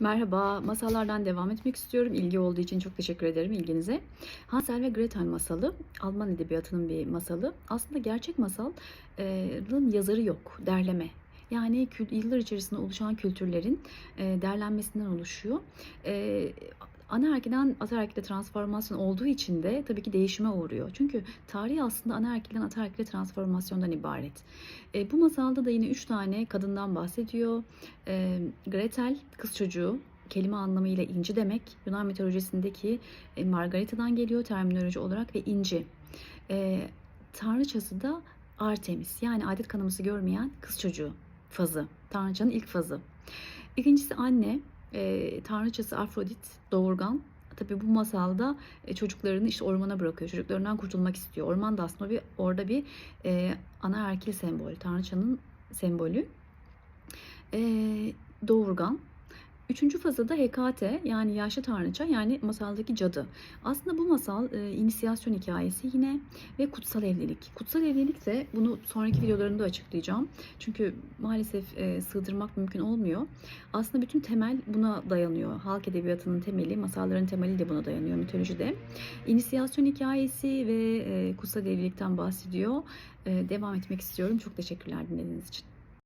Merhaba, masallardan devam etmek istiyorum. İlgi olduğu için çok teşekkür ederim ilginize. Hansel ve Gretel masalı, Alman edebiyatının bir masalı. Aslında gerçek masalın yazarı yok, derleme. Yani yıllar içerisinde oluşan kültürlerin e, derlenmesinden oluşuyor. E, ana erkiden ataerkile transformasyon olduğu için de tabii ki değişime uğruyor. Çünkü tarih aslında anaerkilden ataerkile transformasyondan ibaret. E, bu masalda da yine üç tane kadından bahsediyor. E, Gretel kız çocuğu kelime anlamıyla inci demek. Yunan mitolojisindeki e, Margarita'dan geliyor terminoloji olarak ve inci. E, tanrıçası da Artemis yani adet kanaması görmeyen kız çocuğu fazı. Tanrıçanın ilk fazı. İkincisi anne. E, tanrıçası Afrodit doğurgan. Tabii bu masalda e, çocuklarını işte ormana bırakıyor. Çocuklarından kurtulmak istiyor. Orman da aslında bir orada bir e, ana erkil sembol. Tanrıçanın sembolü. E, doğurgan. Üçüncü fazı da Hekate yani yaşlı tanrıça yani masaldaki cadı. Aslında bu masal e, inisiyasyon hikayesi yine ve kutsal evlilik. Kutsal evlilik de bunu sonraki videolarımda açıklayacağım. Çünkü maalesef e, sığdırmak mümkün olmuyor. Aslında bütün temel buna dayanıyor. Halk edebiyatının temeli, masalların temeli de buna dayanıyor mitolojide. İnisiyasyon hikayesi ve e, kutsal evlilikten bahsediyor. E, devam etmek istiyorum. Çok teşekkürler dinlediğiniz için.